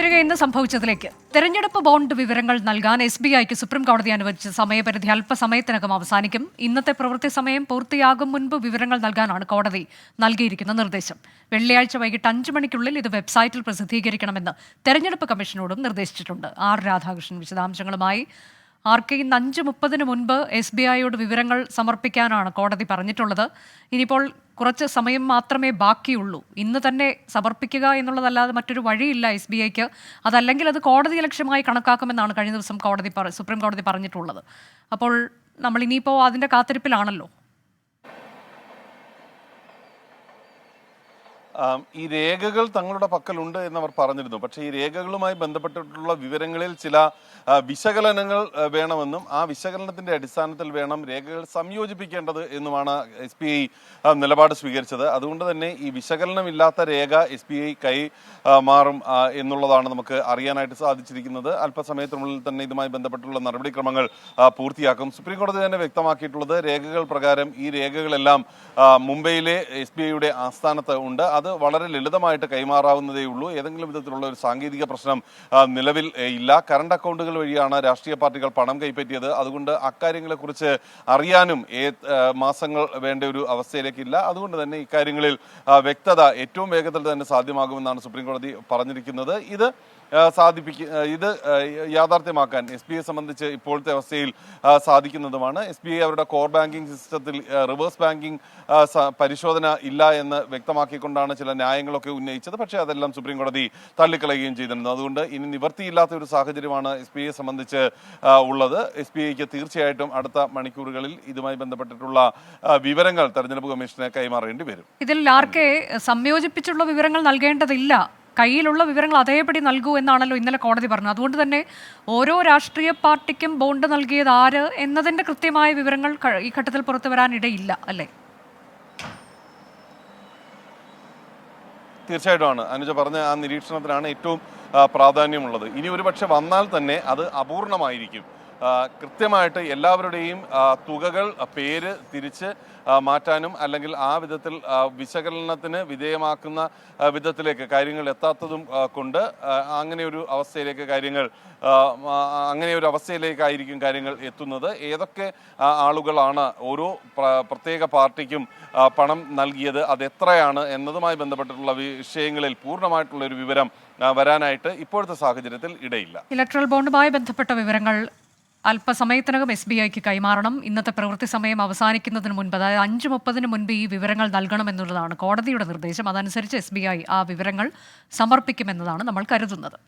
തിരികെ ഇന്ന് സംഭവിച്ചതിലേക്ക്. തെരഞ്ഞെടുപ്പ് ബോണ്ട് വിവരങ്ങൾ നൽകാൻ എസ് ബി ഐക്ക് സുപ്രീം കോടതി അനുവദിച്ച സമയപരിധി അല്പസമയത്തിനകം അവസാനിക്കും. ഇന്നത്തെ പ്രവൃത്തി സമയം പൂർത്തിയാകും മുൻപ് വിവരങ്ങൾ നൽകാനാണ് കോടതി നൽകിയിരിക്കുന്ന നിർദ്ദേശം. വെള്ളിയാഴ്ച വൈകിട്ട് അഞ്ച് മണിക്കുള്ളിൽ ഇത് വെബ്സൈറ്റിൽ പ്രസിദ്ധീകരിക്കണമെന്ന് തെരഞ്ഞെടുപ്പ് കമ്മീഷനോടും നിർദ്ദേശിച്ചിട്ടുണ്ട്. ആർ രാധാകൃഷ്ണൻ വിശദാംശങ്ങളുമായി. ആർ കെ ഇന്ന് അഞ്ച് മുപ്പതിന് മുൻപ് എസ് ബി ഐയോട് വിവരങ്ങൾ സമർപ്പിക്കാനാണ് കോടതി പറഞ്ഞിട്ടുള്ളത്. ഇനിയിപ്പോൾ കുറച്ച് സമയം മാത്രമേ ബാക്കിയുള്ളൂ. ഇന്ന് തന്നെ സമർപ്പിക്കുക എന്നുള്ളതല്ലാതെ മറ്റൊരു വഴിയില്ല എസ് ബി ഐക്ക്. അതല്ലെങ്കിൽ അത് കോടതി ലക്ഷ്യമായി കണക്കാക്കുമെന്നാണ് കഴിഞ്ഞ ദിവസം കോടതി സുപ്രീം കോടതി പറഞ്ഞിട്ടുള്ളത്. അപ്പോൾ നമ്മൾ ഇനിയിപ്പോൾ അതിന്റെ കാത്തിരിപ്പിലാണല്ലോ. ഈ രേഖകൾ തങ്ങളുടെ പക്കലുണ്ട് എന്നവർ പറഞ്ഞിരുന്നു. പക്ഷേ ഈ രേഖകളുമായി ബന്ധപ്പെട്ടിട്ടുള്ള വിവരങ്ങളിൽ ചില വിശകലനങ്ങൾ വേണമെന്നും ആ വിശകലനത്തിന്റെ അടിസ്ഥാനത്തിൽ വേണം രേഖകൾ സംയോജിപ്പിക്കേണ്ടത് എന്നുമാണ് എസ് പി ഐ നിലപാട് സ്വീകരിച്ചത്. അതുകൊണ്ട് തന്നെ ഈ വിശകലനമില്ലാത്ത രേഖ എസ് പി ഐ കൈ മാറും എന്നുള്ളതാണ് നമുക്ക് അറിയാനായിട്ട് സാധിച്ചിരിക്കുന്നത്. അല്പസമയത്തിനുള്ളിൽ തന്നെ ഇതുമായി ബന്ധപ്പെട്ടുള്ള നടപടിക്രമങ്ങൾ പൂർത്തിയാക്കും. സുപ്രീം കോടതി തന്നെ വ്യക്തമാക്കിയിട്ടുള്ളത് രേഖകൾ പ്രകാരം ഈ രേഖകളെല്ലാം മുംബൈയിലെ എസ് ബി ഐയുടെ ആസ്ഥാനത്ത് ഉണ്ട്. അത് വളരെ ലളിതമായിട്ട് കൈമാറാവുന്നതേ ഉള്ളൂ. ഏതെങ്കിലും വിധത്തിലുള്ള ഒരു സാങ്കേതിക പ്രശ്നം നിലവിൽ ഇല്ല. കറണ്ട് അക്കൗണ്ടുകൾ വഴിയാണ് രാഷ്ട്രീയ പാർട്ടികൾ പണം കൈപ്പറ്റിയത്. അതുകൊണ്ട് അക്കാര്യങ്ങളെക്കുറിച്ച് അറിയാനും മാസങ്ങൾ വേണ്ട ഒരു അവസ്ഥയിലേക്കില്ല. അതുകൊണ്ട് തന്നെ ഇക്കാര്യങ്ങളിൽ വ്യക്തത ഏറ്റവും വേഗത്തിൽ തന്നെ സാധ്യമാകുമെന്നാണ് സുപ്രീം കോടതി പറഞ്ഞിരിക്കുന്നത്. ഇത് സാധിപ്പിക്ക ഇത് യാഥാർത്ഥ്യമാക്കാൻ എസ് ബി ഐ സംബന്ധിച്ച് ഇപ്പോഴത്തെ അവസ്ഥയിൽ സാധിക്കുന്നതുമാണ്. എസ് ബി ഐ അവരുടെ കോർ ബാങ്കിംഗ് സിസ്റ്റത്തിൽ റിവേഴ്സ് ബാങ്കിംഗ് പരിശോധന ഇല്ല എന്ന് വ്യക്തമാക്കിക്കൊണ്ടാണ് ചില ന്യായങ്ങളൊക്കെ ഉന്നയിച്ചത്. പക്ഷേ അതെല്ലാം സുപ്രീം കോടതി തള്ളിക്കളയുകയും ചെയ്തിരുന്നു. അതുകൊണ്ട് ഇനി നിവർത്തിയില്ലാത്ത ഒരു സാഹചര്യമാണ് എസ് ബി ഐയെ സംബന്ധിച്ച് ഉള്ളത്. എസ് ബി ഐക്ക് തീർച്ചയായിട്ടും അടുത്ത മണിക്കൂറുകളിൽ ഇതുമായി ബന്ധപ്പെട്ടിട്ടുള്ള വിവരങ്ങൾ തെരഞ്ഞെടുപ്പ് കമ്മീഷന് കൈമാറേണ്ടി വരും. ഇതിൽ ആർക്കെ സംയോജിപ്പിച്ചുള്ള വിവരങ്ങൾ നൽകേണ്ടതില്ല. കയ്യിലുള്ള വിവരങ്ങൾ അതേപടി നൽകൂ എന്നാണല്ലോ ഇന്നലെ കോടതി പറഞ്ഞത്. അതുകൊണ്ട് തന്നെ ഓരോ രാഷ്ട്രീയ പാർട്ടിക്കും ബോണ്ട് നൽകിയത് ആര് എന്നതിന്റെ കൃത്യമായ വിവരങ്ങൾ ഈ ഘട്ടത്തിൽ പുറത്തു വരാനിടയില്ല അല്ലേ? തീർച്ചയായിട്ടുമാണ്. അനുജ പറഞ്ഞ ആ നിരീക്ഷണത്തിനാണ് ഏറ്റവും പ്രാധാന്യമുള്ളത്. ഇനി ഒരു പക്ഷെ വന്നാൽ തന്നെ അത് അപൂർണമായിരിക്കും. കൃത്യമായിട്ട് എല്ലാവരുടെയും തുകകൾ പേര് തിരിച്ച് മാറ്റാനും അല്ലെങ്കിൽ ആ വിധത്തിൽ വിശകലനത്തിന് വിധേയമാക്കുന്ന വിധത്തിലേക്ക് കാര്യങ്ങൾ എത്താത്തതും കൊണ്ട് അങ്ങനെ ഒരു അവസ്ഥയിലേക്ക് കാര്യങ്ങൾ അങ്ങനെ ഒരു അവസ്ഥയിലേക്കായിരിക്കും കാര്യങ്ങൾ എത്തുന്നത്. ഏതൊക്കെ ആളുകളാണ് ഓരോ പ്രത്യേക പാർട്ടിക്കും പണം നൽകിയത് അത് എത്രയാണ് എന്നതുമായി ബന്ധപ്പെട്ടിട്ടുള്ള വിഷയങ്ങളിൽ പൂർണമായിട്ടുള്ള ഒരു വിവരം വരാനായിട്ട് ഇപ്പോഴത്തെ സാഹചര്യത്തിൽ ഇടയില്ല. ഇലക്ട്രൽ ബോണ്ടുമായി ബന്ധപ്പെട്ട വിവരങ്ങൾ അല്പസമയത്തിനകം എസ് ബി ഐക്ക് കൈമാറണം. ഇന്നത്തെ പ്രവൃത്തി സമയം അവസാനിക്കുന്നതിന് മുൻപ് അതായത് അഞ്ച് മുപ്പതിന് മുൻപ് ഈ വിവരങ്ങൾ നൽകണമെന്നുള്ളതാണ് കോടതിയുടെ നിർദ്ദേശം. അതനുസരിച്ച് എസ് ബി ഐ ആ വിവരങ്ങൾ സമർപ്പിക്കുമെന്നതാണ് നമ്മൾ കരുതുന്നത്.